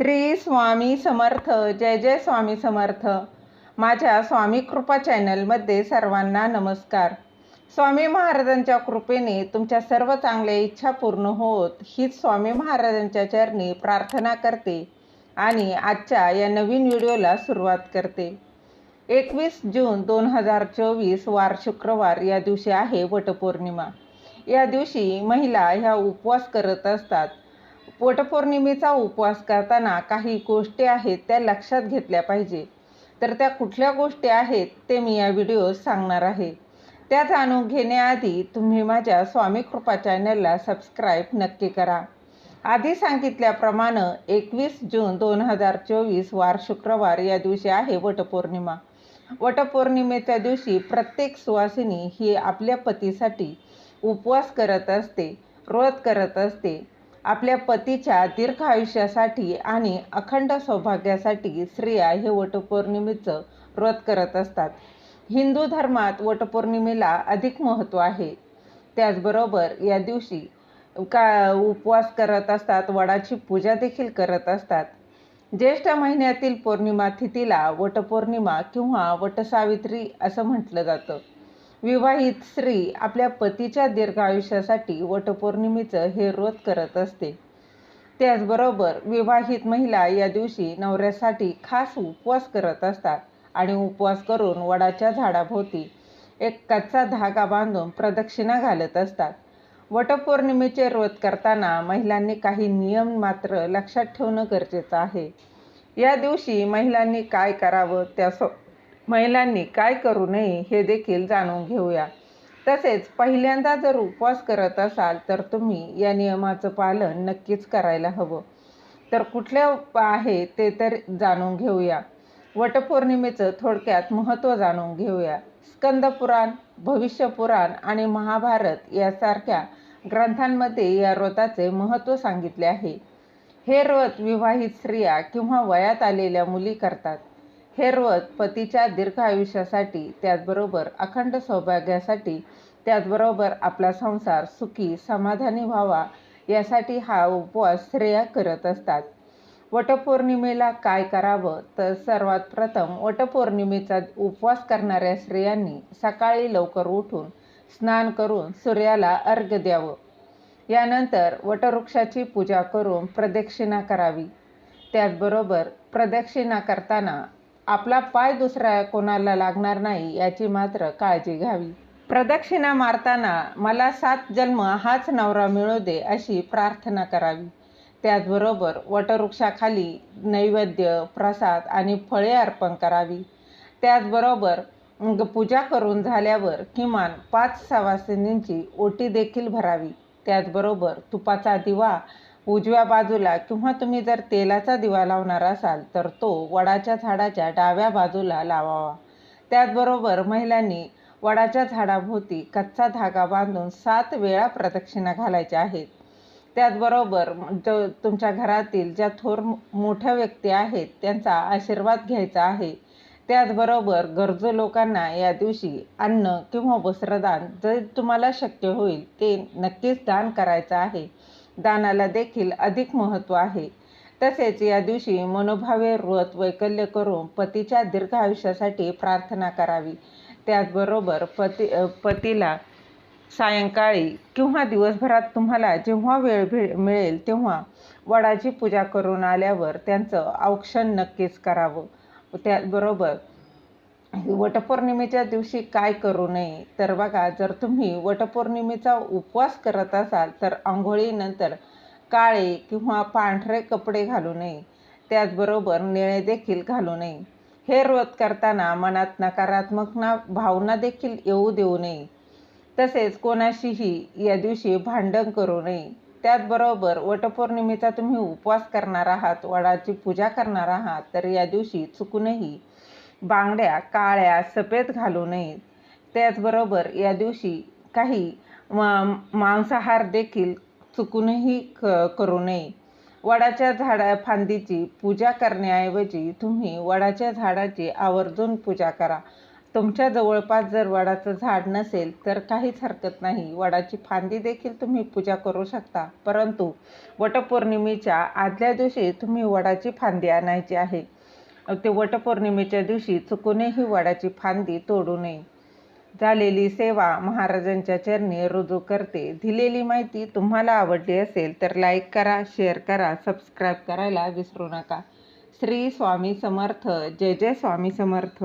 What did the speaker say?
श्री स्वामी समर्थ जय जय स्वामी समर्थ. माझ्या स्वामी कृपा चॅनलमध्ये सर्वांना नमस्कार. स्वामी महाराजांच्या कृपेने तुमच्या सर्व चांगल्या इच्छा पूर्ण होत हीच स्वामी महाराजांच्या चरणी प्रार्थना करते आणि आजच्या या नवीन व्हिडिओला सुरुवात करते. एकवीस जून दोन हजार चोवीस वार शुक्रवार या दिवशी आहे वटपौर्णिमा. या दिवशी महिला ह्या उपवास करत असतात. वटपौर्णिमेचा उपवास करताना काही गोष्टी आहेत त्या लक्षात घेतल्या पाहिजे. तर त्या कुठल्या गोष्टी आहेत ते मी या व्हिडिओत सांगणार आहे. त्या जाणून घेण्याआधी तुम्ही माझ्या स्वामी कृपा चॅनलला सबस्क्राईब नक्की करा. आधी सांगितल्याप्रमाणे एकवीस जून दोन हजार चोवीस वार शुक्रवार या दिवशी आहे वटपौर्णिमा. वटपौर्णिमेच्या दिवशी प्रत्येक सुवासिनी ही आपल्या पतीसाठी उपवास करत असते व्रत करत असते. आपल्या पतीच्या दीर्घ आयुष्यासाठी आणि अखंड सौभाग्यासाठी स्त्रिया हे वटपौर्णिमेचं व्रत करत असतात. हिंदू धर्मात वटपौर्णिमेला अधिक महत्त्व आहे. त्याचबरोबर या दिवशी का उपवास करत असतात वडाची पूजा देखील करत असतात. ज्येष्ठ महिन्यातील पौर्णिमा तिथीला वटपौर्णिमा किंवा वटसावित्री असं म्हटलं जातं. विवाहित स्त्री आपल्या पतीच्या दीर्घ आयुष्यासाठी वटपौर्णिमेचं हे व्रत करत असते. त्याचबरोबर विवाहित महिला या दिवशी नवऱ्यासाठी खास उपवास करत असतात आणि उपवास करून वडाच्या झाडाभोवती एक कच्चा धागा बांधून प्रदक्षिणा घालत असतात. वटपौर्णिमेचे व्रत करताना महिलांनी काही नियम मात्र लक्षात ठेवणं गरजेचं आहे. या दिवशी महिलांनी काय करावं त्यासो महिलांनी काय करू नये हे देखील जाणून घेऊया. तसेच पहिल्यांदा जर उपवास करत असाल तर तुम्ही या नियमाचं पालन नक्कीच करायला हवं. तर कुठल्या आहे ते तर जाणून घेऊया. वटपौर्णिमेचं थोडक्यात महत्त्व जाणून घेऊया. स्कंदपुराण भविष्यपुराण आणि महाभारत यासारख्या ग्रंथांमध्ये या व्रताचे महत्त्व सांगितले आहे. हे व्रत विवाहित स्त्रिया किंवा वयात आलेल्या मुली करतात. हे व्रत पतीच्या दीर्घ आयुष्यासाठी त्याचबरोबर अखंड सौभाग्यासाठी त्याचबरोबर आपला संसार सुखी समाधानी व्हावा यासाठी हा उपवास स्त्रिया करत असतात. वटपौर्णिमेला काय करावं? तर सर्वात प्रथम वटपौर्णिमेचा उपवास करणाऱ्या स्त्रियांनी सकाळी लवकर उठून स्नान करून सूर्याला अर्घ्य द्यावं. यानंतर वटवृक्षाची पूजा करून प्रदक्षिणा करावी. त्याचबरोबर प्रदक्षिणा करताना आपला पाय दुसऱ्या कोणाला लागणार नाही याची मात्र काळजी घ्यावी. प्रदक्षिणा मारताना मला सात जन्म हाच नवरा मिळू दे अशी प्रार्थना करावी. त्याचबरोबर वटवृक्षाखाली नैवेद्य प्रसाद आणि फळे अर्पण करावी. त्याचबरोबर पूजा करून झाल्यावर किमान पाच सवासिनींची ओटी देखील भरावी. त्याचबरोबर तुपाचा दिवा उजव्या बाजूला किंवा तुम्ही जर तेलाचा दिवा लावणार असाल तर तो वडाच्या झाडाच्या डाव्या बाजूला लावावा. त्याचबरोबर महिलांनी वडाच्या झाडाभोवती कच्चा धागा बांधून सात वेळा प्रदक्षिणा घालायच्या आहेत. त्याचबरोबर जो तुमच्या घरातील ज्या थोर मोठ्या व्यक्ती आहेत त्यांचा आशीर्वाद घ्यायचा आहे. त्याचबरोबर गरजू लोकांना या दिवशी अन्न किंवा वस्त्रदान जे तुम्हाला शक्य होईल ते नक्कीच दान करायचं आहे. दानाला देखील अधिक महत्त्व आहे. तसेच या दिवशी मनोभावे व्रत वैकल्य करून पतीच्या दीर्घ आयुष्यासाठी प्रार्थना करावी. त्याचबरोबर पती पतीला सायंकाळी किंवा दिवसभरात तुम्हाला जेव्हा वेळ भे मिळेल तेव्हा वडाची पूजा करून आल्यावर त्यांचं औक्षण नक्कीच करावं. त्याचबरोबर वटपौर्णिमेच्या दिवशी काय करू नये? तर बघा जर तुम्ही वटपौर्णिमेचा उपवास करत असाल तर आंघोळीनंतर काळे किंवा पांढरे कपडे घालू नये. त्याचबरोबर निळे देखील घालू नये. हे व्रत करताना मनात नकारात्मक ना भावना देखील येऊ देऊ नये. तसेच कोणाशीही या दिवशी भांडण करू नये. त्याचबरोबर वटपौर्णिमेचा तुम्ही उपवास करणार आहात वडाची पूजा करणार आहात तर या दिवशी चुकूनही बांगड्या काळ्या सफेद घालू नयेत. त्याचबरोबर या दिवशी काही मांसाहार देखील चुकूनही क करू नये. वडाच्या झाडा फांदीची पूजा करण्याऐवजी तुम्ही वडाच्या झाडाची आवर्जून पूजा करा. तुमच्या जवळपास जर वडाचं झाड नसेल तर काहीच हरकत नाही. वडाची फांदी देखील तुम्ही पूजा करू शकता. परंतु वटपौर्णिमेच्या आदल्या दिवशी तुम्ही वडाची फांदी आणायची आहे. ते वटपौर्णिमेच्या दिवशी चुकूनही वडाची फांदी तोडू नये. झालेली सेवा महाराजांच्या चरणी रुजू करते. दिलेली माहिती तुम्हाला आवडली असेल तर लाईक करा शेअर करा सबस्क्राईब करायला विसरू नका. श्री स्वामी समर्थ. जय जय स्वामी समर्थ.